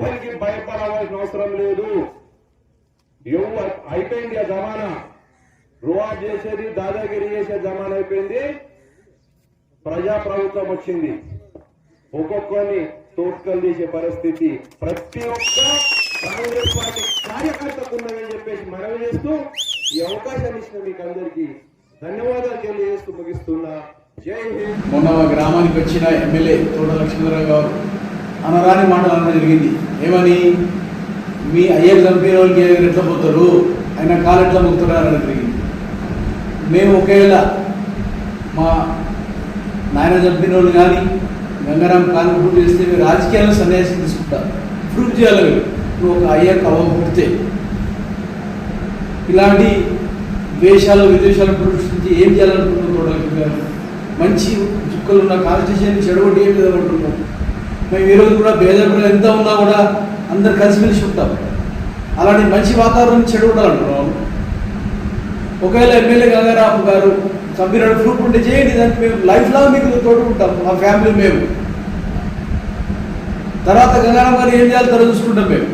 ఎవరికి భయపడవలసిన అవసరం లేదు. ఎవరు అయిపోయింది ఆ జమానా. రువా చేసేది దాదాగిరి చేసే జమానా అయిపోయింది. ప్రజా ప్రభుత్వం వచ్చింది. ఒక్కొక్కరిని తోట్కలు చేసే పరిస్థితి. ప్రతి ఒక్క కాంగ్రెస్ పార్టీ కార్యకర్తకు ఉన్నదని చెప్పేసి మనవి చేస్తూ ఈ అవకాశాన్ని ఇచ్చిన మీకు అందరికీ ధన్యవాదాలు తెలియజేస్తూ ముగిస్తున్నా. జై హింద్. మొన్న గ్రామానికి వచ్చిన ఎమ్మెల్యే తోట లక్ష్మీరావు గారు అనరాని మాటలు అనడం జరిగింది. ఏమని? మీ అయ్యకు చంపిన వాళ్ళకి ఎట్లా పోతారు? ఆయన కాలు ఎట్లా మొక్కుతారు అనడం జరిగింది. మేము ఒకవేళ మా నాయన చంపిన వాళ్ళు కానీ గంగారాం కాలు చేస్తే మీరు రాజకీయాల్లో సన్యాసం తీసుకుంటారు. ప్రూవ్ చేయాలి నువ్వు ఒక అయ్యకు అవ్వ పుడితే. ఇలాంటి ద్వేషాలు విదేశాలు ప్రదర్శించి ఏం చేయాలనుకుంటున్నావు మంచి చుక్కలు ఉన్న కాన్స్టిట్యూషన్ చెడగొట్టి ఏం చేయాలనుకుంటున్నాం మేము ఈరోజు కూడా భేదకులు ఎంత ఉన్నా కూడా అందరు కలిసిమెలిసి ఉంటాం. అలాంటి మంచి వాతావరణం చెడు చెడగొట్టాలంటున్నాం ఒకవేళ ఎమ్మెల్యే గంగారావు గారు సభ్యుడు ప్రూఫ్ ఉంటే చేయండి దానికి మేము లైఫ్ లాంగ్ మీకు తోడుకుంటాం మా ఫ్యామిలీ మేము. తర్వాత గంగారాం గారు ఏం చేయాలి తర్వాత చూసుకుంటాం మేము.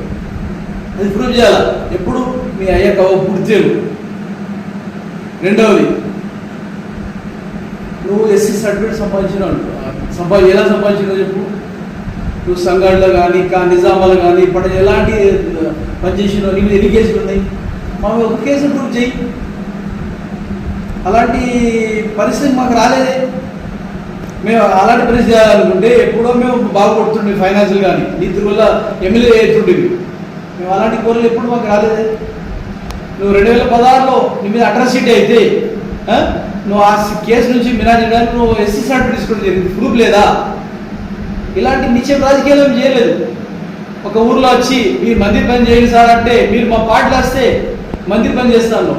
అది ప్రూవ్ చేయాలి? ఎప్పుడు? మీ అయ్యా కవ పూర్తేలు రెండవది నువ్వు ఎస్సీ సర్టిఫికేట్ సంపాదించినావు సంపాది ఎలా సంపాదించినావు చెప్పు. నువ్వు సంఘాల్లో కానీ కా నిజామాలు కానీ ఇప్పుడు ఎలాంటి పనిచేసినావు నీకు ఎన్ని కేసులు ఉన్నాయి? మాకు ఒక కేసు ప్రూవ్ చేయి అలాంటి పరిస్థితి మాకు రాలేదే. మేము అలాంటి పరిస్థితి చేయాలనుకుంటే ఎప్పుడో మేము బాగుపడుతుండే ఫైనాన్షియల్ కానీ నీతి వల్ల ఎమ్మెల్యే అవుతుండేవి మేము అలాంటి కోరలు ఎప్పుడు మాకు రాలేదే. నువ్వు రెండు వేల పదహారులో నీ మీద అట్రాసిటీ అయితే నువ్వు ఆ కేసు నుంచి మినాజ్ చేయడానికి నువ్వు ఎస్సీ సర్టిఫికేట్ తీసుకోవడం జరిగింది. ప్రూఫ్ లేదా? ఇలాంటి నిత్యం రాజకీయాలు చేయలేదు. ఒక ఊర్లో వచ్చి మీరు మందిర్ పని చేయండి సార్ అంటే మీరు మా పాటలు వస్తే మందిర్ పని చేస్తాను.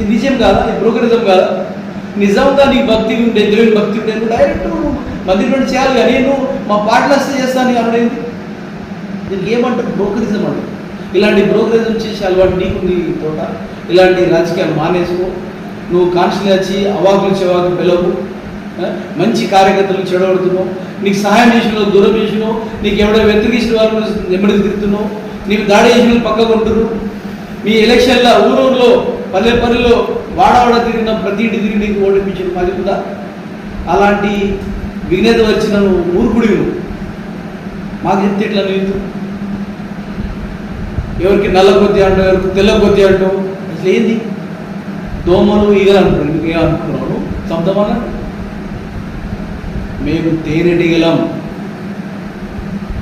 ఇది నిజం కాదా? ఇది బ్రోకరిజం కాదా? నిజంగా నీకు భక్తి ఉండే దేవుని భక్తి ఉండే నువ్వు డైరెక్ట్ మందిర్ పని చేయాలి కానీ నువ్వు మా పాటలు వస్తే చేస్తాను అనలేదు దీనికి ఏమంటారు? బ్రోకరిజం అంటారు. ఇలాంటి బ్రోకరిజం చేసే అలవాటు నీకు నీ తోట. ఇలాంటి రాజకీయాలు మానేసుకో. నువ్వు కాన్స్టిల్ వచ్చి అవాకులు చెవాకు పిలవు మంచి కార్యకర్తలు చెడగొడుతున్నావు. నీకు సహాయం చేసినావు దూరం చేసినావు. నీకు ఎవడో వెతికించిన వాళ్ళు నెమ్మది తిరుగుతున్నావు. నీకు దాడి చేసిన పక్క కొంటున్నావు మీ ఎలక్షన్ల ఊరూరులో పల్లె పల్లెలో వాడవాడ తిరిగిన ప్రతి ఇంటి తిరిగి నీకు ఓడిపించిన మాది ఉందా? అలాంటి విఘ్నత వచ్చిన ఊరుకుడి నువ్వు. మాకు ఎంత ఇట్లా లేదు ఎవరికి నల్ల కొద్ది అంటావు ఎవరికి తెల్ల కొద్ది అంటావు? అసలు ఏంది? దోమలు ఈగలు అంటారు నీకు ఏమనుకున్నావు మేము తేనెడిగలం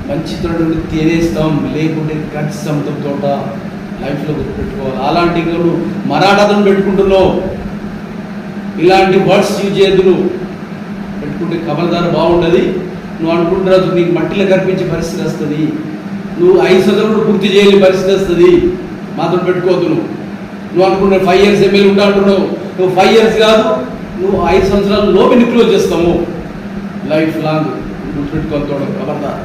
మంచి తోడు తేనేస్తాం. లేకుంటే కట్టిస్తాం తోట లైఫ్లో గుర్తుపెట్టుకోవాలి. అలాంటి నువ్వు మరాఠాతో పెట్టుకుంటున్నావు. ఇలాంటి వర్డ్స్ యూజ్ చేయద్దు పెట్టుకుంటే కబలదార బాగుండదు. నువ్వు అనుకుంటున్నావు నీకు మట్టిలో కనిపించే పరిస్థితి వస్తుంది. నువ్వు ఐదు సంవత్సరాలు పూర్తి చేయలేని పరిస్థితి వస్తుంది. మాత్రం పెట్టుకోవద్దు నువ్వు. నువ్వు అనుకుంటున్నావు ఫైవ్ ఇయర్స్ ఎమ్మెల్యే ఉంటా అంటున్నావు నువ్వు ఫైవ్ ఇయర్స్ కాదు. నువ్వు ఐదు సంవత్సరాలు లోపు క్లోజ్ చేస్తాము లైఫ్ లాంగ్ గుర్తుపెట్టుకోవద్దు కబర్దార్